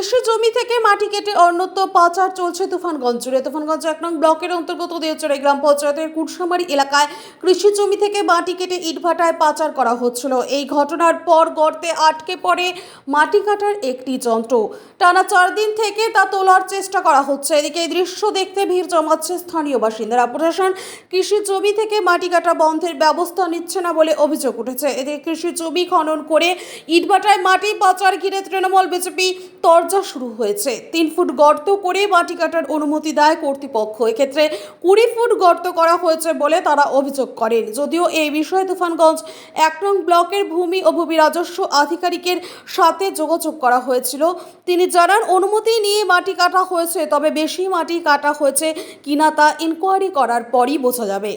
কৃষি জমি থেকে মাটি কেটে অন্যত্র পাচার চলছে তুফানগঞ্জ। জুড়ে তুফানগঞ্জ এক নং ব্লকের অন্তর্গত দেওচড়ে গ্রাম পঞ্চায়েতের কুটসামারি এলাকায় কৃষি জমি থেকে মাটি কেটে ইটভাটায় পাচার করা হচ্ছিল। এই ঘটনার পর গর্তে আটকে পড়ে মাটি কাটার একটি যন্ত্র। টানা চার দিন থেকে তা তোলার চেষ্টা করা হচ্ছে। এদিকে এই দৃশ্য দেখতে ভিড় জমাচ্ছে স্থানীয় বাসিন্দারা। প্রশাসন কৃষি জমি থেকে মাটি কাটা বন্ধের ব্যবস্থা নিচ্ছে না বলে অভিযোগ উঠেছে। এদিকে কৃষি জমি খনন করে ইটভাটায় মাটি পাচার ঘিরে তৃণমূল বিজেপি তরজা শুরু হয়েছে। তিন ফুট গর্ত করে মাটি কাটার অনুমতি দেয় কর্তৃপক্ষ। এক্ষেত্রে কুড়ি ফুট গর্ত করা হয়েছে বলে তারা অভিযোগ করেন। যদিও এই বিষয়ে তুফানগঞ্জ এক নং ব্লকের ভূমি ও ভূমি রাজস্ব আধিকারিকের সাথে যোগাযোগ করা হয়েছিল। তিনি জানান, অনুমতি নিয়ে মাটি কাটা হয়েছে, তবে বেশি মাটি কাটা হয়েছে কিনা তা ইনকোয়ারি করার পরই বোঝা যাবে।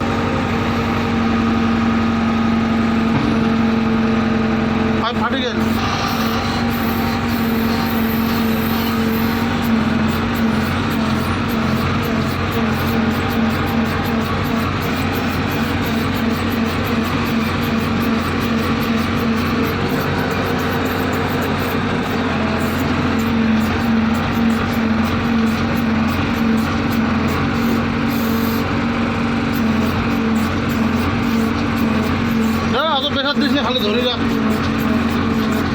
প্রেশার দিস খালি ধরে রাখ।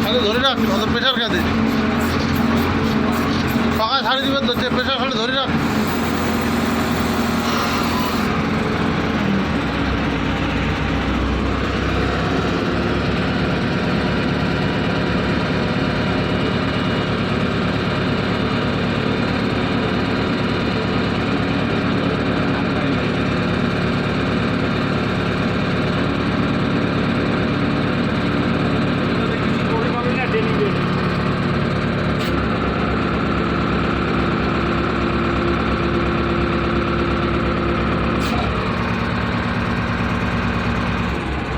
খালি ধরে রাখ, অত প্রেশার কাঁদে পাকা ছাড়ি দিবেন তো প্রেশার, খালি ধরে রাখ।